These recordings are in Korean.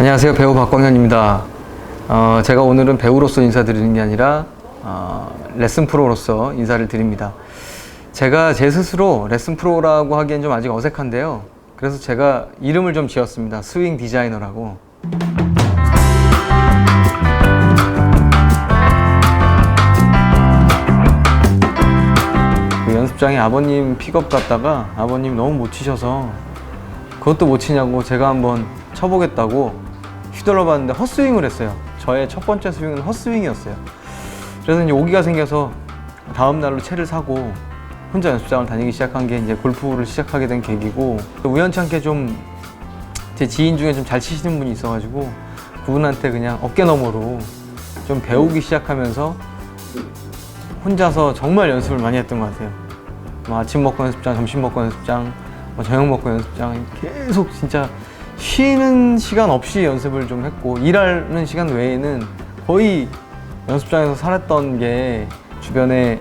안녕하세요. 배우 박광현입니다. 어, 제가 오늘은 배우로서 인사드리는 게 아니라 어, 레슨 프로로서 인사를 드립니다. 제가 제 스스로 레슨 프로라고 하기엔 좀 아직 어색한데요. 그래서 제가 이름을 좀 지었습니다. 스윙 디자이너라고. 그 연습장에 아버님 픽업 갔다가 아버님 너무 못 치셔서 그것도 못 치냐고 제가 한번 쳐보겠다고 휘둘러 봤는데 헛스윙을 했어요. 저의 첫 번째 스윙은 헛스윙이었어요. 그래서 이제 오기가 생겨서 다음 날로 채를 사고 혼자 연습장을 다니기 시작한 게 이제 골프를 시작하게 된 계기고 또 우연찮게 좀 제 지인 중에 좀 잘 치시는 분이 있어가지고 그분한테 그냥 어깨 너머로 좀 배우기 시작하면서 혼자서 정말 연습을 많이 했던 것 같아요. 뭐 아침 먹고 연습장, 점심 먹고 연습장, 뭐 저녁 먹고 연습장 계속 진짜 쉬는 시간 없이 연습을 좀 했고 일하는 시간 외에는 거의 연습장에서 살았던 게 주변에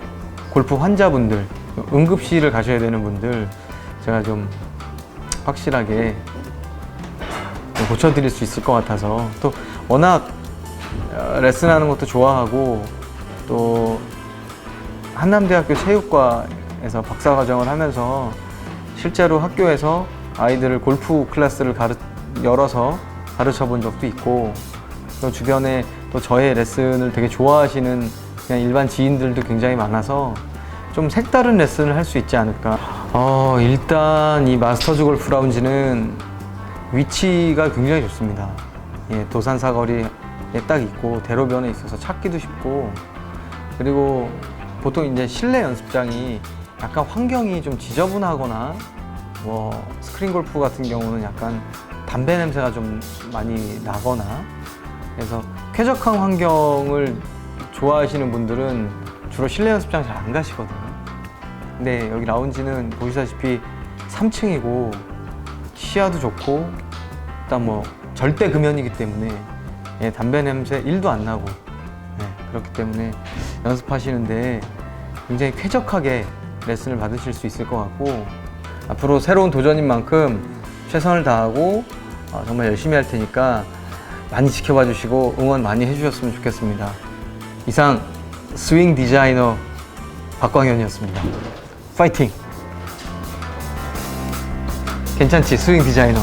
골프 환자분들, 응급실을 가셔야 되는 분들 제가 좀 확실하게 좀 고쳐드릴 수 있을 것 같아서 또 워낙 어, 레슨하는 것도 좋아하고 또 한남대학교 체육과에서 박사과정을 하면서 실제로 학교에서 아이들을 골프 클래스를 가르, 열어서 가르쳐 본 적도 있고 또 주변에 또 저의 레슨을 되게 좋아하시는 그냥 일반 지인들도 굉장히 많아서 좀 색다른 레슨을 할 수 있지 않을까. 어, 일단 이 마스터즈 골프 라운지는 위치가 굉장히 좋습니다. 예, 도산 사거리에 딱 있고 대로변에 있어서 찾기도 쉽고 그리고 보통 이제 실내 연습장이 약간 환경이 좀 지저분하거나 뭐 스크린 골프 같은 경우는 약간 담배 냄새가 좀 많이 나거나 그래서 쾌적한 환경을 좋아하시는 분들은 주로 실내 연습장 잘 안 가시거든요. 근데 여기 라운지는 보시다시피 3층이고 시야도 좋고 일단 뭐 절대 금연이기 때문에 예, 담배 냄새 1도 안 나고 네, 그렇기 때문에 연습하시는데 굉장히 쾌적하게 레슨을 받으실 수 있을 것 같고 앞으로 새로운 도전인 만큼 최선을 다하고 어, 정말 열심히 할 테니까 많이 지켜봐 주시고 응원 많이 해주셨으면 좋겠습니다. 이상 스윙 디자이너 박광현이었습니다. 파이팅! 괜찮지? 스윙 디자이너.